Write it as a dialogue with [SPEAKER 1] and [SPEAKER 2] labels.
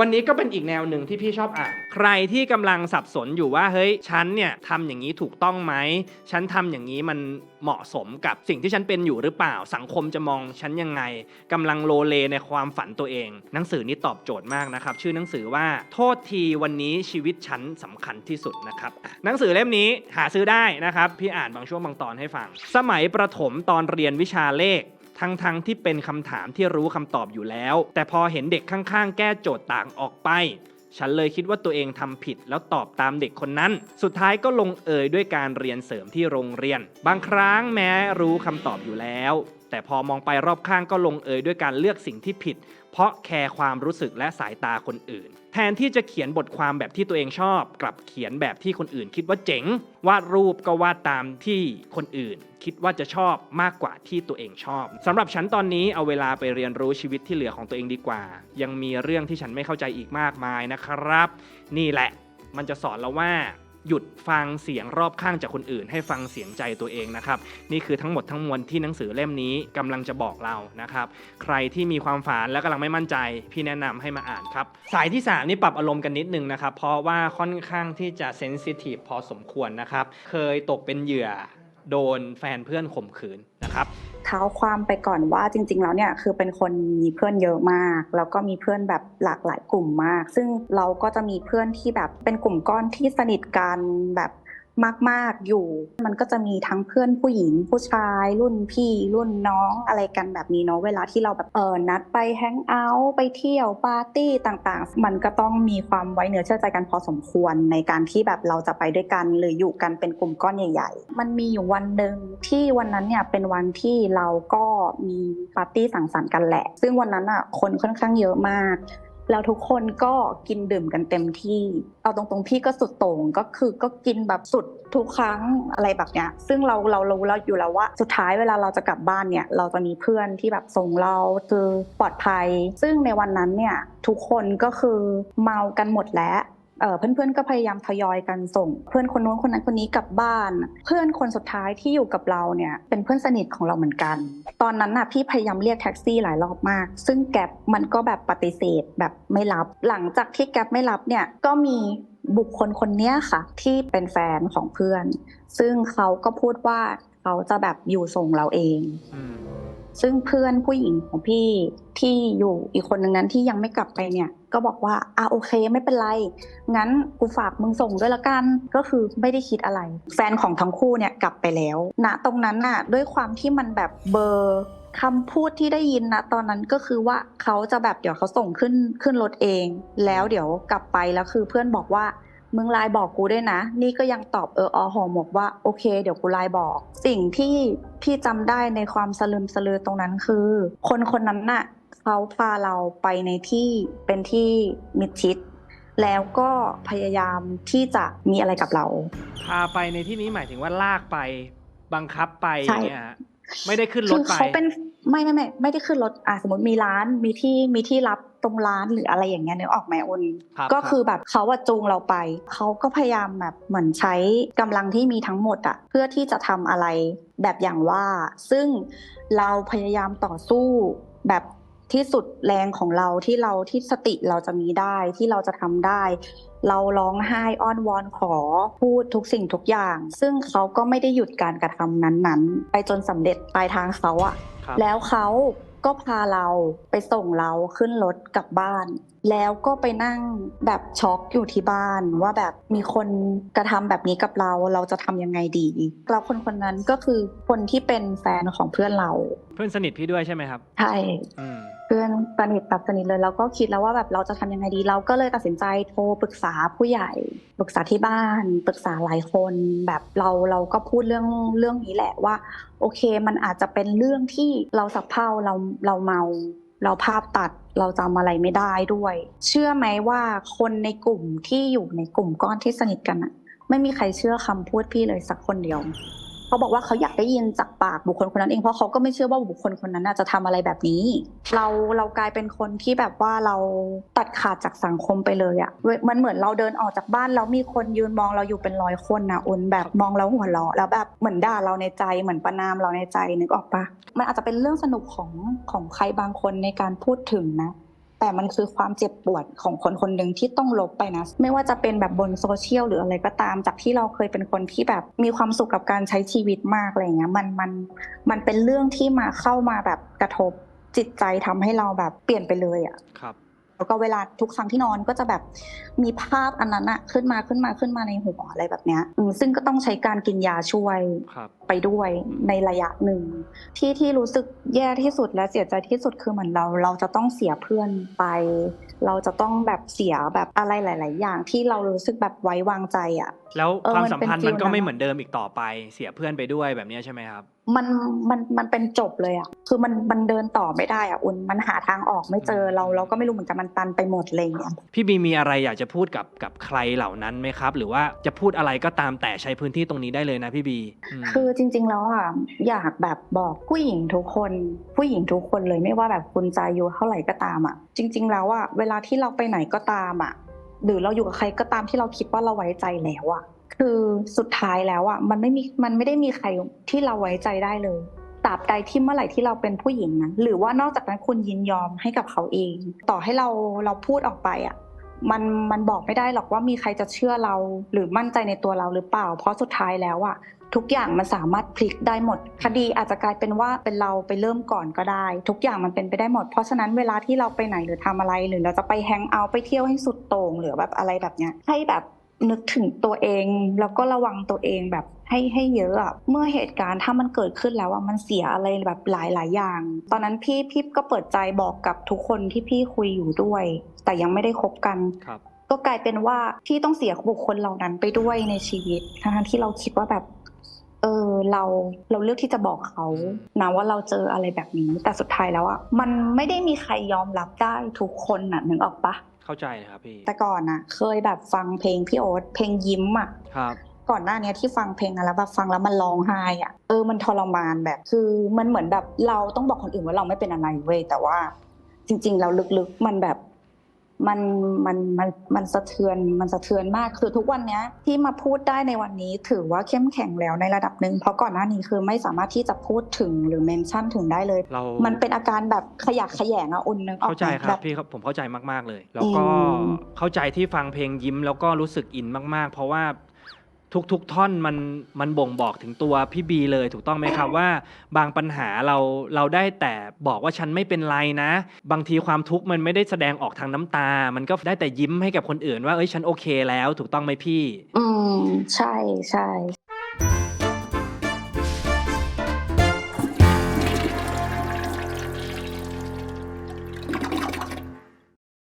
[SPEAKER 1] วันนี้ก็เป็นอีกแนวหนึ่งที่พี่ชอบอ่าน ใครที่กำลังสับสนอยู่ว่าเฮ้ยฉันเนี่ยทำอย่างนี้ถูกต้องไหมฉันทำอย่างนี้มันเหมาะสมกับสิ่งที่ฉันเป็นอยู่หรือเปล่า สังคมจะมองฉันยังไงกำลังโลเลในความฝันตัวเอง หนังสือนี้ตอบโจทย์มากนะครับ ชื่อหนังสือว่าโทษทีวันนี้ชีวิตฉันสำคัญที่สุดนะครับ หนังสือเล่มนี้หาซื้อได้นะครับ พี่อ่านบางช่วงบางตอนให้ฟัง สมัยประถมตอนเรียนวิชาเลข ทั้งๆทที่เป็นคำถามที่รู้คำตอบอยู่แล้ว แต่พอเห็นเด็กข้างๆ แก้โจทย์ต่างออกไป ฉันเลยคิดว่าตัวเองทำผิดแล้วตอบตามเด็กคนนั้น สุดท้ายก็ลงเอยด้วยการเรียนเสริมที่โรงเรียน บางครั้งแม้รู้คำตอบอยู่แล้ว แต่พอมองไปรอบข้างก็ลงเอยด้วยการเลือกสิ่งที่ผิด เพราะแคร์ความรู้สึกและสายตาคนอื่น แทนที่จะเขียนบทความแบบที่ตัวเองชอบ กลับเขียนแบบที่คนอื่น คิดว่าเจ๋ง วาดรูปก็วาดตามที่คนอื่น คิดว่าจะชอบมากกว่าที่ตัวเองชอบสำหรับฉันตอนนี้เอาเวลาไปเรียนรู้ชีวิตที่เหลือของตัวเองดีกว่า ยังมีเรื่องที่ฉันไม่เข้าใจอีกมากมายนะครับ นี่แหละ มันจะสอนเราว่า หยุดฟังเสียงรอบข้างจากคนอื่น ให้ฟังเสียงใจตัวเองนะครับนี่คือทั้งหมดทั้งมวลที่หนังสือเล่มนี้กำลังจะบอกเรานะครับใครที่มีความฝันและกำลังไม่มั่นใจ พี่แนะนำให้มาอ่านครับสายที่ 3 นี่ปรับอารมณ์กันนิดนึงนะครับเพราะว่าค่อนข้างที่จะเซนซิทีฟพอสมควรนะครับเคยตกเป็นเหยื่อโดนแฟนเพื่อนข่มขืนนะครับ
[SPEAKER 2] เท้าความไปก่อนว่าจริง ๆ แล้วเนี่ยคือเป็นคนมีเพื่อนเยอะมาก แล้วก็มีเพื่อนแบบหลากหลายกลุ่มมาก ซึ่งเราก็จะมีเพื่อนที่แบบเป็นกลุ่มก้อนที่สนิทกันแบบ มาก ๆอยู่ มันก็จะมีทั้งเพื่อนผู้หญิงผู้ชาย รุ่นพี่รุ่นน้องอะไรกันแบบนี้เนาะเวลาที่เราแบบเออนัดไปแฮงเอาท์ไปเที่ยวปาร์ตี้ต่างๆ มันก็ต้องมีความไว้เนื้อเชื่อใจกันพอสมควรในการที่แบบเราจะไปด้วยกันหรืออยู่กันเป็นกลุ่มก้อนใหญ่ ๆ มันมีอยู่วันหนึ่งที่วันนั้นเนี่ยเป็นวันที่เราก็มีปาร์ตี้สังสรรค์กันแหละ ซึ่งวันนั้นอะคนค่อนข้างเยอะมาก แล้วทุกคนก็กินดื่มกันเต็มที่ เอาตรงๆพี่ก็สุดโต่งก็คือก็กินแบบสุดทุกครั้งอะไรแบบเนี้ย ซึ่งเราเรารู้เราอยู่แล้วว่า สุดท้ายเวลาเราจะกลับบ้านเนี่ย เราจะมีเพื่อนที่แบบส่งเราคือปลอดภัย ซึ่งในวันนั้นเนี่ยทุกคนก็คือเมากันหมดแล้ว เอ่อเพื่อนๆก็พยายามทยอยกันส่ง เพื่อนคนนู้นคนนั้นคนนี้กลับบ้าน เพื่อนคนสุดท้ายที่อยู่กับเราเนี่ยเป็นเพื่อนสนิทของเราเหมือนกัน ตอนนั้นน่ะพี่พยายามเรียกแท็กซี่หลายรอบมาก ซึ่งแก๊ปมันก็แบบปฏิเสธแบบไม่รับ หลังจากที่แก๊ปไม่รับเนี่ยก็มีบุคคลคนเนี้ยค่ะ ที่เป็นแฟนของเพื่อน ซึ่งเขาก็พูดว่าเขาจะแบบอยู่ส่งเราเอง
[SPEAKER 1] อืม
[SPEAKER 2] ซึ่งเพื่อนผู้หญิงของพี่ที่อยู่อีกคนหนึ่งนั้นที่ยังไม่กลับไปเนี่ย ก็บอกว่าอะโอเคไม่เป็นไร งั้นกูฝากมึงส่งด้วยละกัน ก็คือไม่ได้คิดอะไร แฟนของทั้งคู่เนี่ยกลับไปแล้วณตรงนั้นน่ะด้วยความที่มันแบบเบอร์คำพูดที่ได้ยินนะตอนนั้นก็คือว่าเขาจะแบบเดี๋ยวเขาส่งขึ้นขึ้นรถเอง แล้วเดี๋ยวกลับไปแล้วคือเพื่อนบอกว่ามึงไลน์บอกกูด้วยนะ นี่ก็ยังตอบเอออหอหมกว่าโอเค เดี๋ยวกูไลน์บอก สิ่งที่พี่จำได้ในความสลืมสลือตรงนั้นคือ คนคนนั้นน่ะ เขาพาเราไปในที่เป็นที่มิดชิด แล้วก็พยายามที่จะมีอะไรกับเรา
[SPEAKER 1] พาไปในที่นี้หมายถึงว่าลากไป บังคับไปอ
[SPEAKER 2] ใช่
[SPEAKER 1] ย่างเงี้ยฮะไม่ได้ขึ้นร
[SPEAKER 2] คื
[SPEAKER 1] ถ
[SPEAKER 2] อ
[SPEAKER 1] ไป
[SPEAKER 2] เขาเป็นไม่ไม่ไม่ไม่ได้ขึ้นรถอะสมมติมีร้านมีที่มีที่รับตรงร้านหรืออะไรอย่างเงี้ยเนื้อออกไหมอุน
[SPEAKER 1] ครับ
[SPEAKER 2] ก็คือแบบเขาอะจูงเราไปเขาก็พยายามแบบเหมือนใช้กำลังที่มีทั้งหมดอะเพื่อที่จะทำอะไรแบบอย่างว่า ซึ่งเราพยายามต่อสู้แบบ ที่สุดแรงของเราที่เราที่สติเราจะมีได้ที่เราจะทำได้ เราร้องไห้อ้อนวอนขอพูดทุกสิ่งทุกอย่าง ซึ่งเขาก็ไม่ได้หยุดการกระทำนั้นๆ ไปจนสำเร็จปลายทางเขาอะ
[SPEAKER 1] ครับ
[SPEAKER 2] แล้วเขาก็พาเราไปส่งเราขึ้นรถกลับบ้าน แล้วก็ไปนั่งแบบช็อกอยู่ที่บ้านว่าแบบมีคนกระทำแบบนี้กับเราเราจะทำยังไงดีแล้วคนคนนั้นก็คือคนที่เป็นแฟนของเพื่อนเรา
[SPEAKER 1] เพื่อนสนิทพี่ด้วยใช่ไหมครับ
[SPEAKER 2] ใช่
[SPEAKER 1] อืม
[SPEAKER 2] เพื่อนสนิทแบบสนิทเลยเราก็คิดแล้วว่าแบบเราจะทำยังไงดี เราก็เลยตัดสินใจโทรปรึกษาผู้ใหญ่ ปรึกษาที่บ้านปรึกษาหลายคนแบบเราเราก็พูดเรื่องเรื่องนี้แหละว่า โอเคมันอาจจะเป็นเรื่องที่เราสับเพร่าเราเราเมาเราภาพตัด เราจำอะไรไม่ได้ด้วย เชื่อไหมว่าคนในกลุ่มที่อยู่ในกลุ่มก้อนที่สนิทกันอะไม่มีใครเชื่อคำพูดพี่เลยสักคนเดียว เขาบอกว่าเขาอยากได้ยินจากปากบุคคลคนนั้นเองเพราะเขาก็ไม่เชื่อว่าบุคคลคนนั้นจะทำอะไรแบบนี้ เราเรากลายเป็นคนที่แบบว่าเราตัดขาดจากสังคมไปเลยอะ่ะมันเหมือนเราเดินออกจากบ้านแล้วมีคนยืนมองเราอยู่เป็นร้อยคนนะอุนแบบมองแล้วหัวเราะแล้วแบบเหมือนด่าเราในใจเหมือนประนามเราในใจนึกออกปะมันอาจจะเป็นเรื่องสนุกของของใครบางคนในการพูดถึงนะ แต่มันคือความเจ็บปวดของคนคนหนึ่งที่ต้องลบไปนะ ไม่ว่าจะเป็นแบบบนโซเชียลหรืออะไรก็ตาม จากที่เราเคยเป็นคนที่แบบมีความสุขกับการใช้ชีวิตมากอะไรเงี้ย มันมันมันเป็นเรื่องที่มาเข้ามาแบบกระทบจิตใจทำให้เราแบบเปลี่ยนไปเลยอะ
[SPEAKER 1] ครับ
[SPEAKER 2] แล้วก็เวลาทุกครั้งที่นอนก็จะแบบมีภาพอันนั้นอะขึ้นมาขึ้นมาขึ้นมาในหัวอะไรแบบเนี้ยอืมซึ่งก็ต้องใช้การกินยาช่วย
[SPEAKER 1] ครับ
[SPEAKER 2] ไปด้วยในระยะหนึ่ง ที่ที่รู้สึกแย่ที่สุดและเสียใจที่สุดคือเหมือนเรา เราจะต้องเสียเพื่อนไป เราจะต้องแบบเสียแบบอะไรหลาย ๆ อย่างที่เรารู้สึกแบบไว้วางใจอะ
[SPEAKER 1] แล้ว
[SPEAKER 2] เออ
[SPEAKER 1] ความ
[SPEAKER 2] มัน
[SPEAKER 1] สัม
[SPEAKER 2] เป็น
[SPEAKER 1] พันธ์
[SPEAKER 2] ฟี
[SPEAKER 1] มัน
[SPEAKER 2] ล
[SPEAKER 1] ก็ไม่
[SPEAKER 2] นั้นอะ
[SPEAKER 1] เหมือนเดิมอีกต่อไป เสียเพื่อนไปด้วยแบบเนี้ยใช่ไหมครับ
[SPEAKER 2] มันมันมันเป็นจบเลยอะคือมันมันเดินต่อไม่ได้อะอุ่นมันหาทางออกไม่เจอเราเราก็ไม่รู้เหมือนกันมันตันไปหมดเลยอย่างเงี้ย
[SPEAKER 1] พี่บีมีอะไรอยากจะพูดกับกับใครเหล่านั้นไหมครับ หรือว่าจะพูดอะไรก็ตามแต่ใช้พื้นที่ตรงนี้ได้เลยนะพี่บีม
[SPEAKER 2] คือจริง ๆ แล้วอะอยากแบบบอกผู้หญิงทุกคน ผู้หญิงทุกคนเลยไม่ว่าแบบคุณจะอายุเท่าไหร่ก็ตามอะ จริง ๆ แล้วอะเวลาที่เราไปไหนก็ตามอะ หรือเราอยู่กับใครก็ตามที่เราคิดว่าเราไว้ใจแล้วอะ คือสุดท้ายแล้วอะมันไม่มีมันไม่ได้มีใครที่เราไว้ใจได้เลยตราบใดที่เมื่อไหร่ที่เราเป็นผู้หญิงนะหรือว่านอกจากนั้นคุณยินยอมให้กับเขาเอง ต่อให้เราเราพูดออกไปอะมันมันบอกไม่ได้หรอกว่ามีใครจะเชื่อเราหรือมั่นใจในตัวเราหรือเปล่า เพราะสุดท้ายแล้วอะ ทุกอย่างมันสามารถพลิกได้หมด คดีอาจจะกลายเป็นว่าเป็นเราไปเริ่มก่อนก็ได้ ทุกอย่างมันเป็นไปได้หมด เพราะฉะนั้นเวลาที่เราไปไหนหรือทำอะไร หรือเราจะไปแฮงเอาท์ไปเที่ยวให้สุดโต่งหรือแบบอะไรแบบเนี้ยให้แบบนึกถึงตัวเองแล้วก็ระวังตัวเองแบบให้ให้เยอะอะเมื่อเหตุการณ์ถ้ามันเกิดขึ้นแล้วอะมันเสียอะไรแบบหลายหลายๆอย่าง ตอนนั้นพี่พี่ก็เปิดใจบอกกับทุกคนที่พี่คุยอยู่ด้วย แต่ยังไม่ได้คบกัน
[SPEAKER 1] ครับ
[SPEAKER 2] ก็กลายเป็นว่าพี่ต้องเสียบุคคลเหล่านั้นไปด้วยในชีวิตทั้งๆที่เราคิดว่าแบบ เออเราเราเลือกที่จะบอกเขานะว่าเราเจออะไรแบบนี้ แต่สุดท้ายแล้วอะมันไม่ได้มีใครยอมรับได้ทุกคนน่ะนึกออกปะ
[SPEAKER 1] เข้าใจนะครับพี่
[SPEAKER 2] แต่ก่อนน่ะเคยแบบฟังเพลงพี่โอ๊ตเพลงยิ้มอะ
[SPEAKER 1] ครับ
[SPEAKER 2] ก่อนหน้าเนี้ยที่ฟังเพลงนั้นแล้วแบบฟังแล้วมันร้องไห้อะเออมันทรมานแบบคือมันเหมือนแบบเราต้องบอกคนอื่นว่าเราไม่เป็นอะไรเว้ยแต่ว่า จริง ๆ เราลึกๆมันแบบ มันมันมันมันสะเทือนมันสะเทือนมากคือทุกวันเนี้ยที่มาพูดได้ในวันนี้ถือว่าเข้มแข็งแล้วในระดับหนึ่งเพราะก่อนหน้านี้คือไม่สามารถที่จะพูดถึงหรือเมนชั่นถึงได้เลย
[SPEAKER 1] เรา
[SPEAKER 2] มันเป็นอาการแบบขยักขยงอะอุ่นนึกออก
[SPEAKER 1] เข้าใจ
[SPEAKER 2] ไหม
[SPEAKER 1] ครั
[SPEAKER 2] แบบบ
[SPEAKER 1] พี่ครับผมเข้าใจมากๆเลย แล้วก็
[SPEAKER 2] อืม
[SPEAKER 1] เข้าใจที่ฟังเพลงยิ้มแล้วก็รู้สึกอินมากๆ เพราะว่า ทุกๆท่อนมันมันบ่งบอกถึงตัวพี่บีเลยถูกต้องไหมครับว่า บางปัญหาเราเราได้แต่บอกว่าฉันไม่เป็นไรนะ บางทีความทุกข์มันไม่ได้แสดงออกทางน้ำตา มันก็ได้แต่ยิ้มให้กับคนอื่นว่าเอ้ยฉันโอเคแล้วถูกต้องไหมพี่
[SPEAKER 2] อืมใช่ใช่